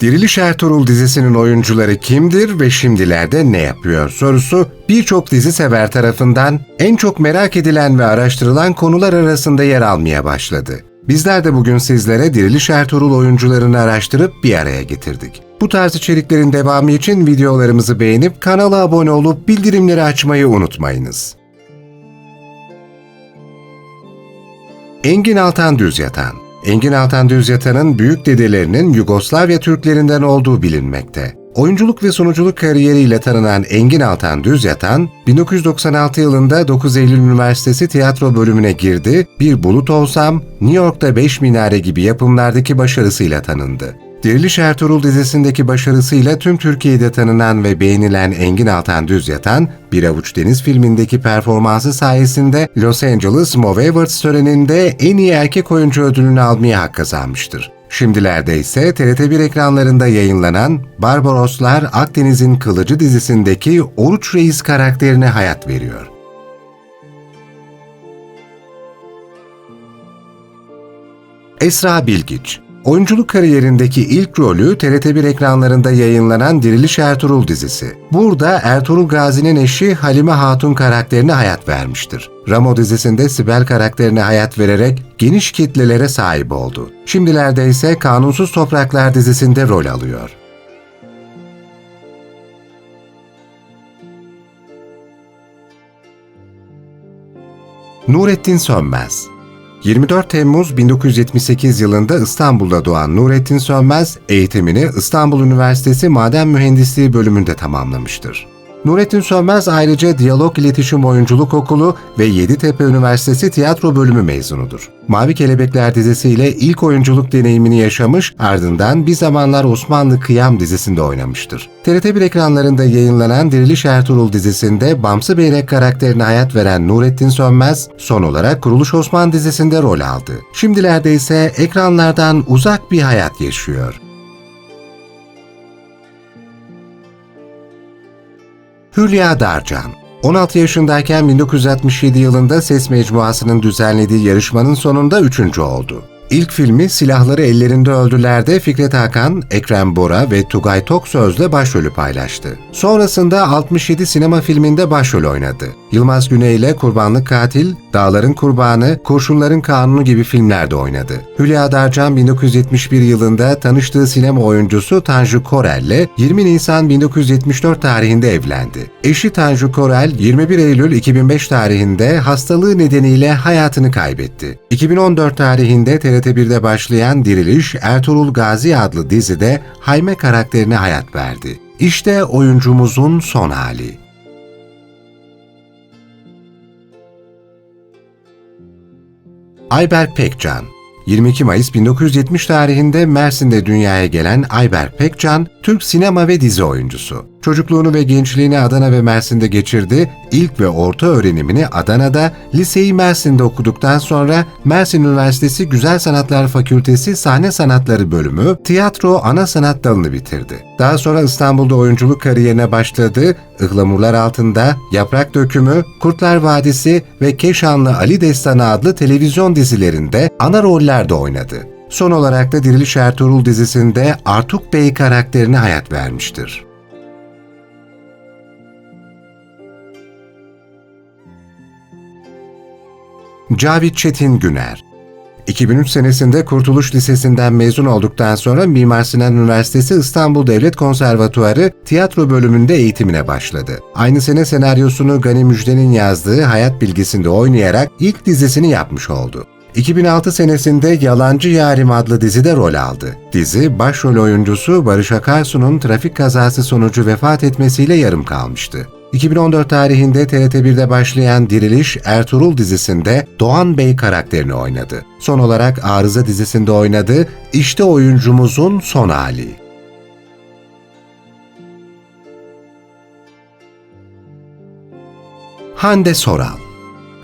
Diriliş Ertuğrul dizisinin oyuncuları kimdir ve şimdilerde ne yapıyor sorusu birçok dizi sever tarafından en çok merak edilen ve araştırılan konular arasında yer almaya başladı. Bizler de bugün sizlere Diriliş Ertuğrul oyuncularını araştırıp bir araya getirdik. Bu tarz içeriklerin devamı için videolarımızı beğenip kanala abone olup bildirimleri açmayı unutmayınız. Engin Altan Düz Yatan Engin Altan Düz büyük dedelerinin Yugoslavya Türklerinden olduğu bilinmekte. Oyunculuk ve sunuculuk kariyeriyle tanınan Engin Altan Düz Yatan, 1996 yılında 9 Eylül Üniversitesi tiyatro bölümüne girdi, Bir Bulut Olsam, New York'ta Beş Minare gibi yapımlardaki başarısıyla tanındı. Diriliş Ertuğrul dizisindeki başarısıyla tüm Türkiye'de tanınan ve beğenilen Engin Altan Düz Yatan, Bir Avuç Deniz filmindeki performansı sayesinde Los Angeles Movie Awards töreninde en iyi erkek oyuncu ödülünü almaya hak kazanmıştır. Şimdilerde ise TRT1 ekranlarında yayınlanan Barbaroslar Akdeniz'in Kılıcı dizisindeki Oruç Reis karakterine hayat veriyor. Esra Bilgiç Oyunculuk kariyerindeki ilk rolü TRT1 ekranlarında yayınlanan Diriliş Ertuğrul dizisi. Burada Ertuğrul Gazi'nin eşi Halime Hatun karakterine hayat vermiştir. Ramo dizisinde Sibel karakterine hayat vererek geniş kitlelere sahip oldu. Şimdilerde ise Kanunsuz Topraklar dizisinde rol alıyor. Nurettin Sönmez 24 Temmuz 1978 yılında İstanbul'da doğan Nurettin Sönmez, eğitimini İstanbul Üniversitesi Maden Mühendisliği bölümünde tamamlamıştır. Nurettin Sönmez ayrıca Diyalog İletişim Oyunculuk Okulu ve Yeditepe Üniversitesi Tiyatro Bölümü mezunudur. Mavi Kelebekler dizisiyle ilk oyunculuk deneyimini yaşamış, ardından Bir Zamanlar Osmanlı Kıyam dizisinde oynamıştır. TRT1 ekranlarında yayınlanan Diriliş Ertuğrul dizisinde Bamsı Beyrek karakterine hayat veren Nurettin Sönmez, son olarak Kuruluş Osman dizisinde rol aldı. Şimdilerde ise ekranlardan uzak bir hayat yaşıyor. Hülya Darcan 16 yaşındayken 1967 yılında Ses Mecmuası'nın düzenlediği yarışmanın sonunda üçüncü oldu. İlk filmi Silahları Ellerinde Öldüler'de Fikret Hakan, Ekrem Bora ve Tugay Toksöz'le başrolü paylaştı. Sonrasında 67 sinema filminde başrol oynadı. Yılmaz Güney ile Kurbanlık Katil, Dağların Kurbanı, Kurşunların Kanunu gibi filmlerde oynadı. Hülya Darcan 1971 yılında tanıştığı sinema oyuncusu Tanju Korel ile 20 Nisan 1974 tarihinde evlendi. Eşi Tanju Korel 21 Eylül 2005 tarihinde hastalığı nedeniyle hayatını kaybetti. 2014 tarihinde TRT1'de başlayan Diriliş Ertuğrul Gazi adlı dizide Hayme karakterine hayat verdi. İşte oyuncumuzun son hali. Ayberk Pekcan 22 Mayıs 1970 tarihinde Mersin'de dünyaya gelen Ayberk Pekcan, Türk sinema ve dizi oyuncusu. Çocukluğunu ve gençliğini Adana ve Mersin'de geçirdi. İlk ve orta öğrenimini Adana'da, liseyi Mersin'de okuduktan sonra Mersin Üniversitesi Güzel Sanatlar Fakültesi Sahne Sanatları bölümü tiyatro ana sanat dalını bitirdi. Daha sonra İstanbul'da oyunculuk kariyerine başladı. Ihlamurlar Altında, Yaprak Dökümü, Kurtlar Vadisi ve Keşanlı Ali Destanı adlı televizyon dizilerinde ana rollerde oynadı. Son olarak da Diriliş Ertuğrul dizisinde Artuk Bey karakterine hayat vermiştir. Cavit Çetin Güner 2003 senesinde Kurtuluş Lisesi'nden mezun olduktan sonra Mimar Sinan Üniversitesi İstanbul Devlet Konservatuarı tiyatro bölümünde eğitimine başladı. Aynı sene senaryosunu Gani Müjde'nin yazdığı Hayat Bilgisi'nde oynayarak ilk dizisini yapmış oldu. 2006 senesinde Yalancı Yarim adlı dizide rol aldı. Dizi, başrol oyuncusu Barış Akarsu'nun trafik kazası sonucu vefat etmesiyle yarım kalmıştı. 2014 tarihinde TRT1'de başlayan Diriliş Ertuğrul dizisinde Doğan Bey karakterini oynadı. Son olarak Arıza dizisinde oynadı. İşte oyuncumuzun son hali. Hande Soral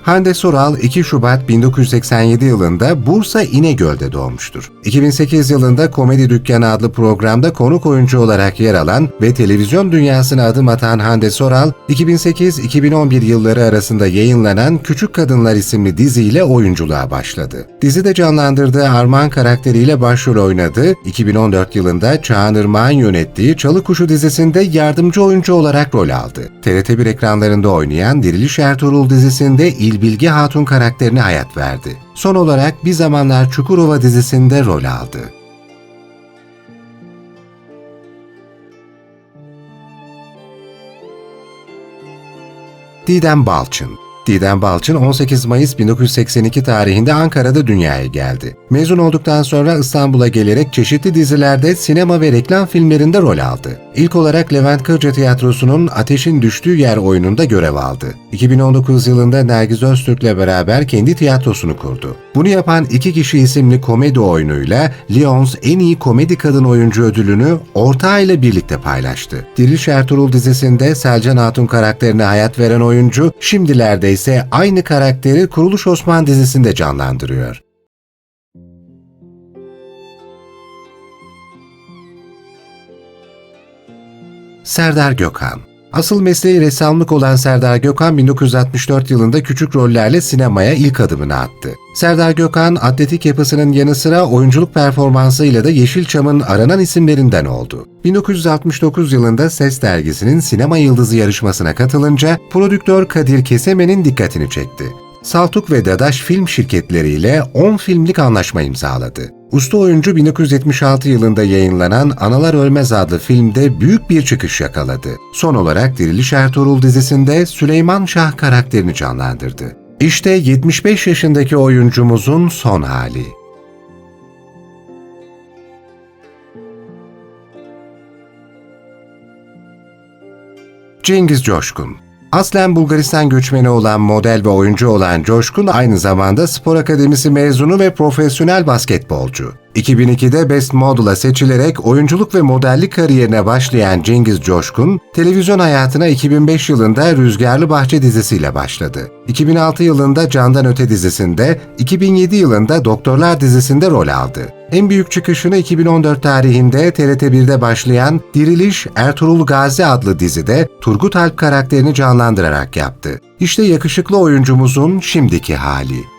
Hande Soral 2 Şubat 1987 yılında Bursa İnegöl'de doğmuştur. 2008 yılında Komedi Dükkanı adlı programda konuk oyuncu olarak yer alan ve televizyon dünyasına adım atan Hande Soral, 2008-2011 yılları arasında yayınlanan Küçük Kadınlar isimli diziyle oyunculuğa başladı. Dizide canlandırdığı Armağan karakteriyle başrol oynadı, 2014 yılında Çağan Irmak'ın yönettiği Çalı Kuşu dizisinde yardımcı oyuncu olarak rol aldı. TRT1 ekranlarında oynayan Diriliş Ertuğrul dizisinde İlbilgi Hatun karakterine hayat verdi. Son olarak Bir Zamanlar Çukurova dizisinde rol aldı. Didem Balçın Didem Balçın 18 Mayıs 1982 tarihinde Ankara'da dünyaya geldi. Mezun olduktan sonra İstanbul'a gelerek çeşitli dizilerde, sinema ve reklam filmlerinde rol aldı. İlk olarak Levent Kırca Tiyatrosu'nun Ateşin Düştüğü Yer oyununda görev aldı. 2019 yılında Nergiz Öztürk'le beraber kendi tiyatrosunu kurdu. Bunu yapan iki kişi isimli komedi oyunuyla Lyons en iyi komedi kadın oyuncu ödülünü ortağı ile birlikte paylaştı. Diriliş Ertuğrul dizisinde Selcan Hatun karakterine hayat veren oyuncu, şimdilerde ise aynı karakteri Kuruluş Osman dizisinde canlandırıyor. Serdar Gökhan Asıl mesleği ressamlık olan Serdar Gökhan 1964 yılında küçük rollerle sinemaya ilk adımını attı. Serdar Gökhan atletik yapısının yanı sıra oyunculuk performansıyla da Yeşilçam'ın aranan isimlerinden oldu. 1969 yılında Ses dergisinin sinema yıldızı yarışmasına katılınca prodüktör Kadir Kesemen'in dikkatini çekti. Saltuk ve Dadaş film şirketleriyle 10 filmlik anlaşma imzaladı. Usta oyuncu 1976 yılında yayınlanan Analar Ölmez adlı filmde büyük bir çıkış yakaladı. Son olarak Diriliş Ertuğrul dizisinde Süleyman Şah karakterini canlandırdı. İşte 75 yaşındaki oyuncumuzun son hali. Cengiz Coşkun Aslen Bulgaristan göçmeni olan model ve oyuncu olan Coşkun aynı zamanda spor akademisi mezunu ve profesyonel basketbolcu. 2002'de Best Model'a seçilerek oyunculuk ve modellik kariyerine başlayan Cengiz Coşkun, televizyon hayatına 2005 yılında Rüzgarlı Bahçe dizisiyle başladı. 2006 yılında Candan Öte dizisinde, 2007 yılında Doktorlar dizisinde rol aldı. En büyük çıkışını 2014 tarihinde TRT1'de başlayan Diriliş Ertuğrul Gazi adlı dizide Turgut Alp karakterini canlandırarak yaptı. İşte yakışıklı oyuncumuzun şimdiki hali.